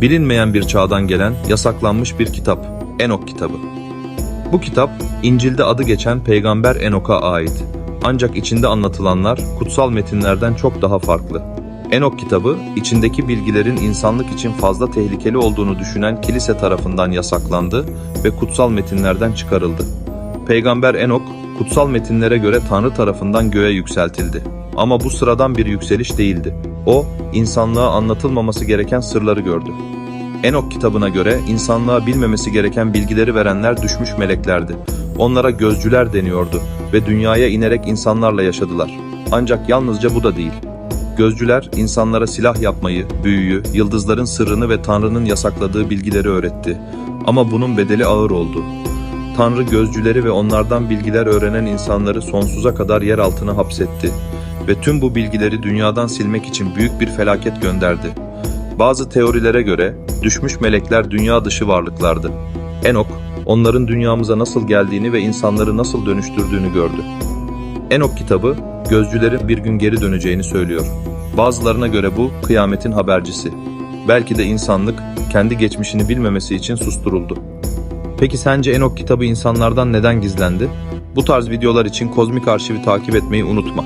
Bilinmeyen bir çağdan gelen yasaklanmış bir kitap, Enok kitabı. Bu kitap, İncil'de adı geçen Peygamber Enok'a ait. Ancak içinde anlatılanlar kutsal metinlerden çok daha farklı. Enok kitabı, içindeki bilgilerin insanlık için fazla tehlikeli olduğunu düşünen kilise tarafından yasaklandı ve kutsal metinlerden çıkarıldı. Peygamber Enok, kutsal metinlere göre Tanrı tarafından göğe yükseltildi. Ama bu sıradan bir yükseliş değildi. O, insanlığa anlatılmaması gereken sırları gördü. Enok kitabına göre insanlığa bilmemesi gereken bilgileri verenler düşmüş meleklerdi. Onlara gözcüler deniyordu ve dünyaya inerek insanlarla yaşadılar. Ancak yalnızca bu da değil. Gözcüler insanlara silah yapmayı, büyüyü, yıldızların sırrını ve Tanrı'nın yasakladığı bilgileri öğretti. Ama bunun bedeli ağır oldu. Tanrı gözcüleri ve onlardan bilgiler öğrenen insanları sonsuza kadar yer altına hapsetti ve tüm bu bilgileri dünyadan silmek için büyük bir felaket gönderdi. Bazı teorilere göre düşmüş melekler dünya dışı varlıklardı. Enok, onların dünyamıza nasıl geldiğini ve insanları nasıl dönüştürdüğünü gördü. Enok kitabı, gözcülerin bir gün geri döneceğini söylüyor. Bazılarına göre bu, kıyametin habercisi. Belki de insanlık, kendi geçmişini bilmemesi için susturuldu. Peki sence Enok kitabı insanlardan neden gizlendi? Bu tarz videolar için Kozmik Arşiv'i takip etmeyi unutma.